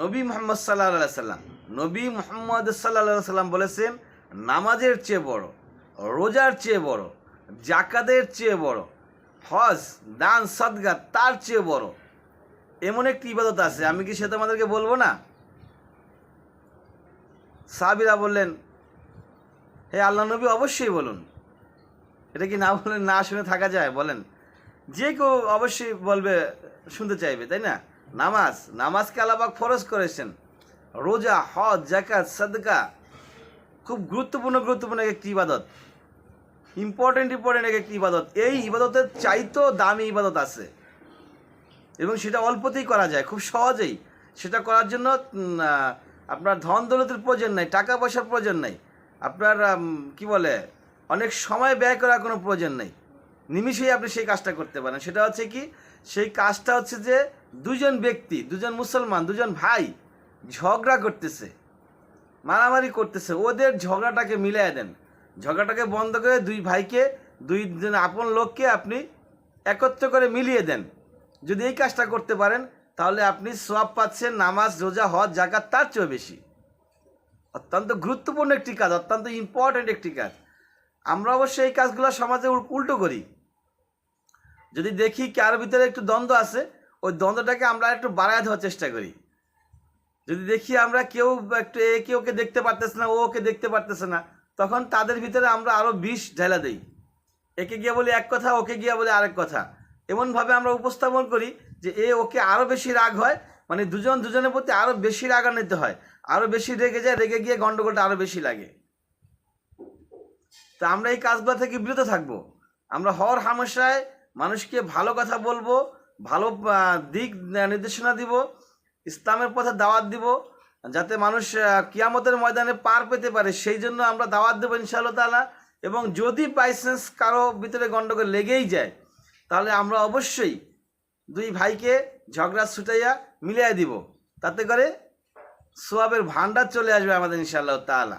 নবী মোহাম্মদ সাল্লাহ সাল্লাম নবী মোহাম্মদ সাল্লাহ সাল্লাম বলেছেন, নামাজের চেয়ে বড়, রোজার চেয়ে বড় জাকাতের চেয়ে বড়, হজ, দান, সদগা তার চেয়ে বড়। এমন একটি ইবাদত আছে, আমি কি সে তোমাদেরকে বলব না? সাবিরা বললেন, হে আল্লাহ নবী, অবশ্যই বলুন। এটা কি না বলেন না শুনে থাকা যায়? বলেন, যে কেউ অবশ্যই বলবে, শুনতে চাইবে, তাই না? নামাজ, নামাজকে আলাপাক ফরজ করেছেন। রোজা, হজ জাকাত সাদকা, খুব গুরুত্বপূর্ণ গুরুত্বপূর্ণ এক একটি ইবাদত। ইম্পর্টেন্ট ইম্পর্টেন্ট একটি ইবাদত। এই ইবাদতের চাইতেও দামি ইবাদত আছে। এবং সেটা অল্পতেই করা যায়, খুব সহজেই। সেটা করার জন্য আপনার ধন দৌলতের প্রয়োজন নাই, টাকা পয়সার প্রয়োজন নাই। আপনার কি বলে, অনেক সময় ব্যয় করার কোনো প্রয়োজন নেই। নিমিষেই আপনি সেই কাজটা করতে পারেন। সেটা হচ্ছে কি, সেই কাজটা হচ্ছে যে দুজন ব্যক্তি, দুজন মুসলমান, দুজন ভাই ঝগড়া করতেছে, মারামারি করতেছে, ওদের ঝগড়াটাকে মিলিয়ে দেন। ঝগড়াটাকে বন্ধ করে দুই ভাইকে, দুই জন আপন লোককে আপনি একত্র করে মিলিয়ে দেন। যদি এই কাজটা করতে পারেন, তাহলে আপনি সব পাচ্ছেন, নামাজ, রোজা, হজ জাকাত তার চেয়েও বেশি। অত্যন্ত গুরুত্বপূর্ণ একটি কাজ, অত্যন্ত ইম্পর্ট্যান্ট একটি কাজ। আমরা অবশ্য এই কাজগুলো সমাজে উল্টো করি। যদি দেখি কার ভিতরে একটু দ্বন্দ্ব আছে, ওই দ্বন্দ্বটাকে আমরা একটু বাড়ায় দেওয়ার চেষ্টা করি। যদি দেখি আমরা কেউ একটু একে ওকে দেখতে পারতেছে না, ও ওকে দেখতে পারতেছে না, তখন তাদের ভিতরে আমরা আরও বিষ ঢেলা দিই। একে গিয়ে বলি এক কথা, ওকে গিয়ে বলি আরেক কথা। এমনভাবে আমরা উপস্থাপন করি যে এ ওকে আরও বেশি রাগ হয় মানে দুজন দুজনের প্রতি আরও বেশি রাগান্বিত হয়। আরও বেশি রেগে যায়, রেগে গিয়ে গন্ডগোলটা আরও বেশি লাগে। তা আমরা এই কাজগুলো থেকে বিরত থাকব। আমরা হর হামেশায় মানুষকে ভালো কথা বলব, ভালো দিক নির্দেশনা দিব, ইসলামের পথে দাওয়াত দিব, যাতে মানুষ কিয়ামতের ময়দানে পার পেতে পারে, সেই জন্য আমরা দাওয়াত দেবো ইনশাআল্লাহ তালা এবং যদি বাইচান্স কারও ভিতরে গণ্ডগোল লেগেই যায়, তাহলে আমরা অবশ্যই দুই ভাইকে ঝগড়া ছুটাইয়া মিলিয়ে দিব। তাতে করে সোয়াবের ভান্ডার চলে আসবে আমাদের ইনশাআল্লাহ তালা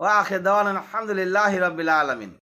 ও আখে দেওয়ান আলহামদুলিল্লাহ রবিল্লা আলমিন।